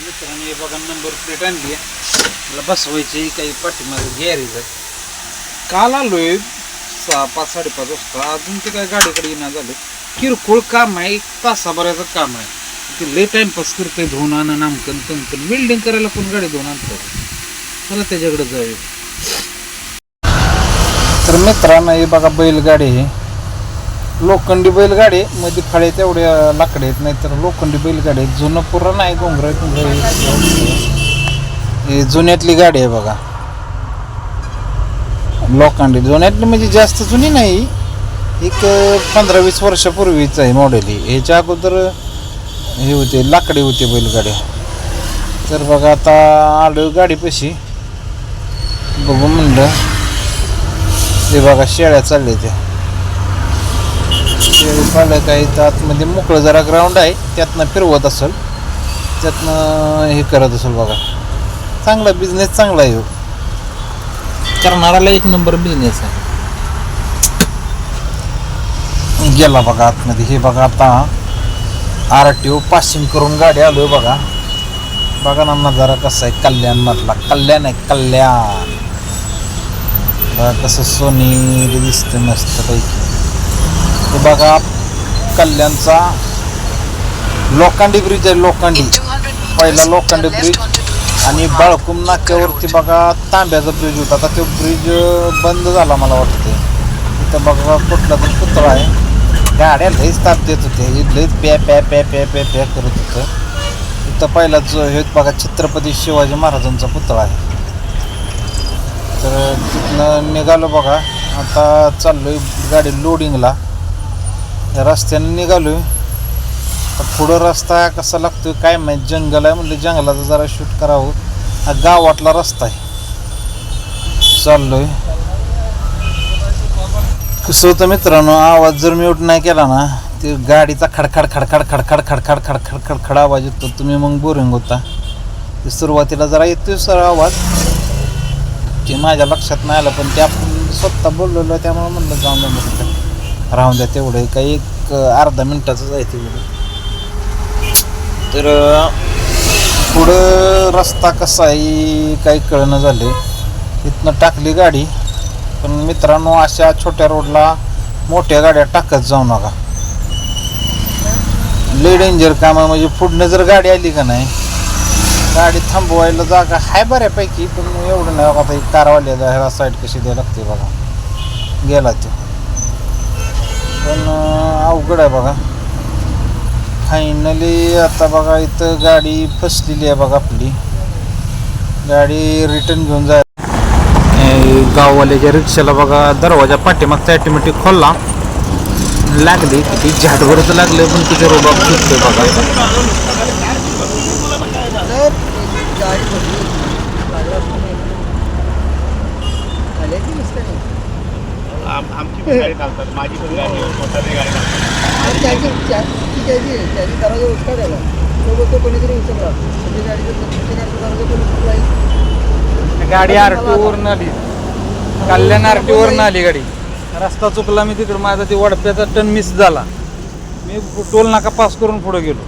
मित्रांनी हे बघा नंबर प्लेट आणली आहे. मला बसवायची काही पाठीमागे गॅरेज आहे काल आलोय सहा पाच साडेपाच वाजता. अजून ते काय गाडीकडे येणं झालं. किरकोळ काम आहे एक तासाभराचं काम आहे. ते लय टाइमपास करतंय धुवून आणा नामकन तमकन. बिल्डिंग करायला पण गाडी धुवून आणतो? चला त्याच्याकडे जाऊया. तर मित्रांनो हे बघा बैलगाडी आहे. लोखंडी बैलगाडी म्हणजे मध्ये फळे तेवढ्या लाकडे आहेत नाही तर लोखंडी बैलगाडी आहेत. जुनं पुरं नाही घोंगर हे जुन्यातली गाडी आहे बघा. लोखंडी जुन्यातली म्हणजे जास्त जुनी नाही. एक पंधरा वीस वर्षापूर्वीच आहे मॉडेल ही. ह्याच्या अगोदर हे होते लाकडी होते बैलगाड्या. तर बघा आता आलो गाडीपाशी बघू म्हणलं. ते बघा शेळ्या चालल्या त्या. पालक तर आतमध्ये मोकळं जरा ग्राउंड आहे त्यातनं फिरवत असेल त्यातनं हे करत असेल बघा. चांगला बिझनेस चांगला आहे हो. करणाऱ्याला एक नंबर बिझनेस आहे. गेला बघा आतमध्ये हे बघा आता आर टी ओ पासिंग करून गाडी आलोय बघा. बघा ना नजारा कसा आहे कल्याण मधला कल्याण आहे कल्याण. बघा कसं सोनेरी दिसते मस्त पैकी हे बघा कल्याणचा लोखंडी ब्रिज आहे लोखंडी. पहिला लोखंडी ब्रिज. आणि बाळकुम नाक्यावरती बघा तांब्याचा ब्रिज होता. आता तो ब्रिज बंद झाला मला वाटते इथं बघा कुठला तरी पुतळा आहे. गाड्या लईच ताप देत होते लईच प्या प्या प्या प्या प्या प्या करत होतं. इथं पहिला जो हे बघा छत्रपती शिवाजी महाराजांचा पुतळा आहे. तर तिथनं निघालो बघा. आता चाललोय गाडी लोडिंगला या रस्त्याने निघालो तर पुढं रस्ता कसा लागतोय काय माहीत. जंगल आहे म्हणलं जंगलाचा जरा शूट करावं. हा गावातला रस्ता आहे. चाललोय. कसं होतं मित्रांनो आवाज जर म्यूट नाही केला ना ते गाडीचा खडखड खडखड खडखड खडखड खडखड खडखड आवाज येतो. तुम्ही मग बोरिंग होता. ते सुरुवातीला जरा येतोय सर आवाज. ते माझ्या लक्षात नाही आलं पण ते आपण स्वतः बोललेलो त्यामुळे म्हणलं जाऊन राहून द्या तेवढं. काही एक अर्धा मिनटाचंच आहे तेवढं तर पुढं रस्ता कसा आहे काही कळणं झाले इथनं टाकली गाडी पण मित्रांनो अशा छोट्या रोडला मोठ्या गाड्या टाकत जाऊ नका. लय डेंजर काम आहे म्हणजे पुढनं जर गाडी आली का नाही गाडी थांबवायला जागा आहे बऱ्यापैकी पण एवढं नाही बघा आता एक ह्याला साईड कशी द्यायला लागते बघा. गेला तो. पण अवघड आहे बघा. फायनली आता बघा इथं गाडी फसलेली आहे बघा आपली. गाडी रिटर्न घेऊन जाय गाववाल्याच्या रिक्षाला बघा दरवाजा पाठीमागचा ॲटोमॅटिक खोलला. लागली किती तर लागलं पण तिथे रोबा फुटतोय बघा. आम- आमची पण गाडी चालतात. माझी पण गाडी आहे, स्वतःची गाडी चालतात. गाडी आर टी वरून आली. कल्याण आर टी वरून आली गाडी. रस्ता चुकला मी तिकडं. माझा ते वडप्याचा टन मिस झाला. मी टोल नाका पास करून पुढे गेलो.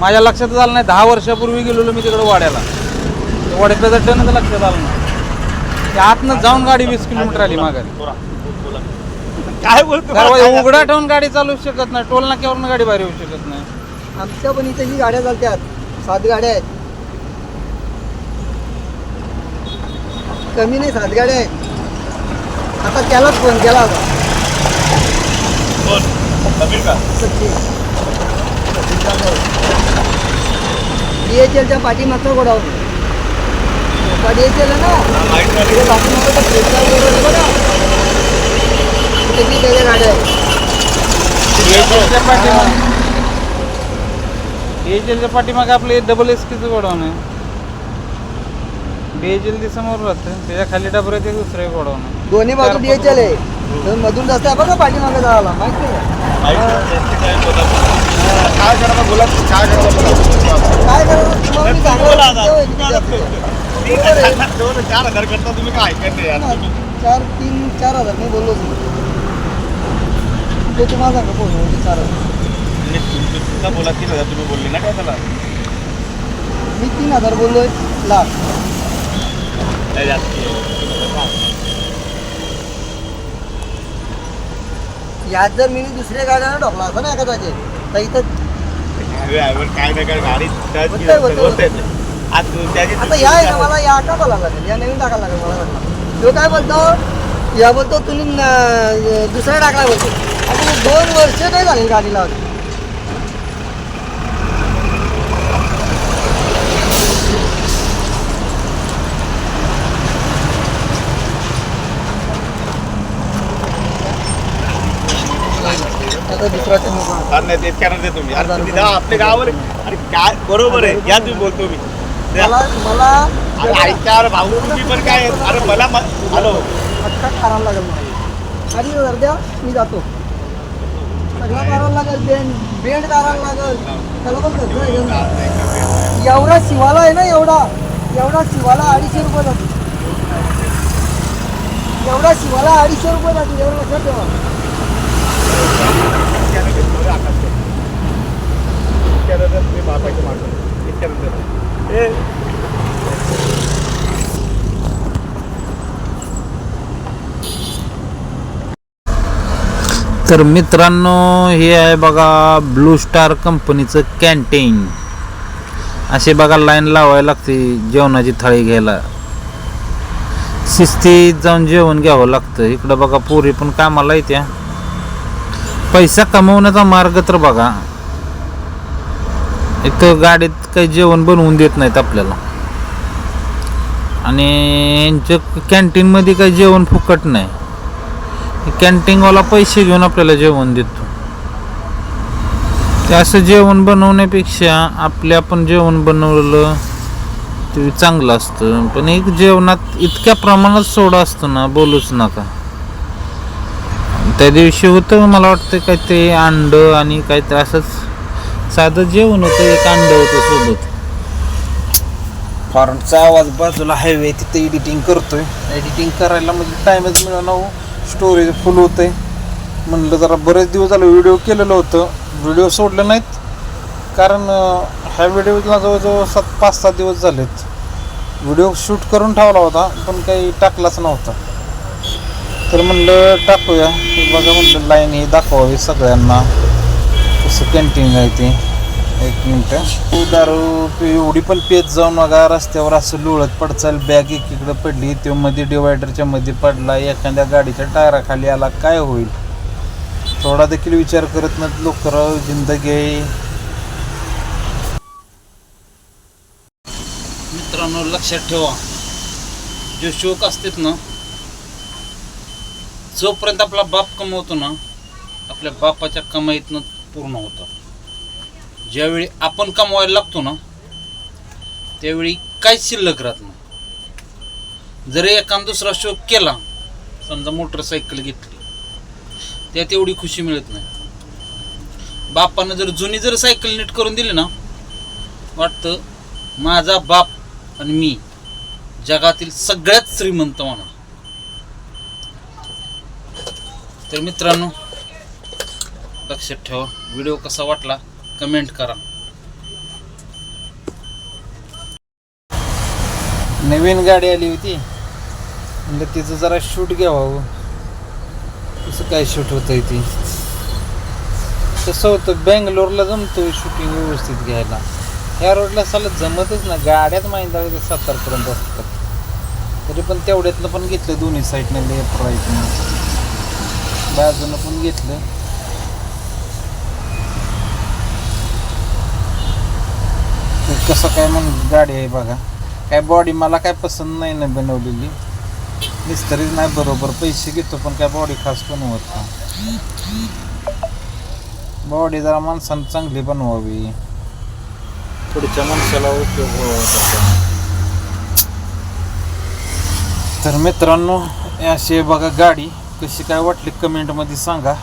माझ्या लक्षात आलं नाही. दहा वर्षापूर्वी गेलेलो मी तिकडे वाड्याला. ते वडप्याचा टनच लक्षात आलं नाही. त्या आतनं जाऊन गाडी वीस किलोमीटर आली माघारी. काय बोलतो? उघडा ठेवून गाडी चालू शकत नाही. टोल नाक्यावरून गाडी बाहेर येऊ शकत नाही. आमच्या पण इथे ही गाड्या चालतात सात गाड्या आहेत. कमी नाही सात गाड्या आहेत. आता त्यालाच फोन केला होता. बोल. समीर का? सच्ची डी एच एलच्या पाठीमागचा गोडाऊन डी एच एल आहे ना तिथे पाठीमागं तो ती आपले डबल एस केचं गोडाऊन आहे. डीएचएल ती समोर राहतं. त्याच्याखाली डबऱ्यात एक दुसरं गोडाऊन आहे. दोन्ही बाजू डी एच एल आहे. तर मधून रस्ता आहे बघा पाठीमागे जायला. माहिती काय बोला. काय करा बोला काय करा बोला काय चार हजार करता तुम्ही काय ऐकत तुम्ही चार तीन चार हजार मी बोललोच नाही ते तुम्हाला सांगा फोन चार हजार तुम्ही तुमचं बोला तीन हजार तुम्ही बोलले ना काय त्याला मी तीन हजार बोललोय लाख. नाही जास्त यात जर मी दुसऱ्या गाड्यानं ढोकला असं ना एखाद्याचे तर इथं काय नाही काय गाडी होतंय, होतंय, होतंय. आज तू त्याची आता या आहे ना मला या टाकावं लागेल या नवीन टाकावं लागेल मला वाटतं. तो काय बोलतो? या बोलतो तुम्ही न- दुसरा टाकला बोलतो. आता दोन वर्ष काय झाली गाडीला आता दुसरा. हा, नाही तेच करणार ते तुम्ही अरे तुम्ही जा, आपल्या गावावर. अरे काय बरोबर आहे. या तुम्ही बोलतो मी. मला मला अरे ऐका अरे भाऊ तुम्ही पण काय अरे मला हॅलो. फटका करायला लागेल मला. आणि द्या मी जातो. सगळं लागेल बेंड बेंड लागेल त्याला पण आहे. एवढा शिवाला आहे ना एवढा एवढा शिवाला अडीचशे रुपये जातो एवढा शिवाला अडीचशे रुपये जातो एवढं लक्षात ठेवा त्यानंतर तुम्ही बापाच्या मागं. त्यानंतर. ए, तर मित्रांनो हे आहे बघा ब्लू स्टार कंपनीचं कॅन्टीन असे बघा लाईन लावायला लागते जेवणाची थाळी घ्यायला. शिस्तीत जाऊन जेवण घ्यावं लागतं. इकडं बघा पोरी पण कामाला येत्या. पैसा कमवण्याचा मार्ग तर बघा. इथं गाडीत काही जेवण बनवून देत नाहीत आपल्याला. आणि यांच्या कॅन्टीनमध्ये काही जेवण फुकट नाही. कॅन्टीनवाला पैसे घेऊन आपल्याला जेवण देतो. ते असं जेवण बनवण्यापेक्षा आपल्या आपण जेवण बनवलेलं ते चांगलं असतं. पण एक जेवणात इतक्या प्रमाणात सोडा असतो ना बोलूच नका. त्या दिवशी होतं मला वाटतं काय ते अंड आणि काहीतरी असंच साधं जेवण होतं एक अंड होतं सोबत. फॉरनचा आवाज बाजूला हायवे तिथे एडिटिंग करतोय. एडिटिंग करायला म्हणजे टाईमच मिळणार हो. स्टोरेज फुल होते म्हणलं जरा बरेच दिवस झालं व्हिडिओ केलेलं होतं. व्हिडिओ सोडले नाहीत. कारण ह्या व्हिडिओला जवळजवळ सात पाच सात दिवस झालेत. व्हिडिओ शूट करून ठेवला होता पण काही टाकलाच नव्हता. तर म्हणलं टाकूया. बघा म्हणलं लाईन हे दाखवावी सगळ्यांना. कसं कॅन्टीन आहे ते. एक मिनटं. तू दारू पि- एवढी पण पेत जाऊ नका. रस्त्यावर असं लोळत पडचाल बॅग एकीकडे पडली तो मध्ये डिवायडरच्या मध्ये पडला एखाद्या गाडीच्या टायराखाली आला काय होईल? थोडा देखील विचार करत नाहीत लोक जिंदगी आहे. मित्रांनो लक्षात ठेवा. जे शोक असतात ना जोपर्यंत आपला बाप कमवतो ना आपल्या बापाच्या कमाईतनं पूर्ण होतं. ज्यावेळी आपण कमवायला लागतो ना त्यावेळी काहीच शिल्लक राहत नाही. जरी एखादा दुसरा शोक केला समजा मोटरसायकल घेतली त्यात एवढी खुशी मिळत नाही. बापानं जर जुनी जर सायकल नीट करून दिली ना वाटतं माझा बाप आणि मी जगातील सगळ्यात श्रीमंत म्हणा तर मित्रांनो लक्षात ठेवा व्हिडिओ कसा वाटला? कमेंट करा. नवीन गाडी आली होती. म्हणलं तिचं जरा शूट घ्यावं हो. कसं काय शूट होतंय ती? कसं होतं बँगलोरला जमतो शूटिंग व्यवस्थित घ्यायला. ह्या रोडला साला जमतच ना गाड्यात माहिती ते सातारपर्यंत असतात तरी पण तेवढ्यातलं पण घेतलं दोन्ही साईडनं लेफ्ट राईटनं बाजूनं पण घेतलं. कसं काय मग गाडी आहे बघा. काय बॉडी मला काय पसंत नाही ना बनवलेली. मिस्त्रीच नाही बरोबर पैसे घेतो पण काय बॉडी खास बनवत नाही. बॉडी जरा माणसानं चांगली बनवावी. पुढच्या माणसाला उपयोग व्हावा त्याचा. तर मित्रांनो अशी आहे बघा गाडी. कशी काय वाटली? कमेंटमध्ये सांगा.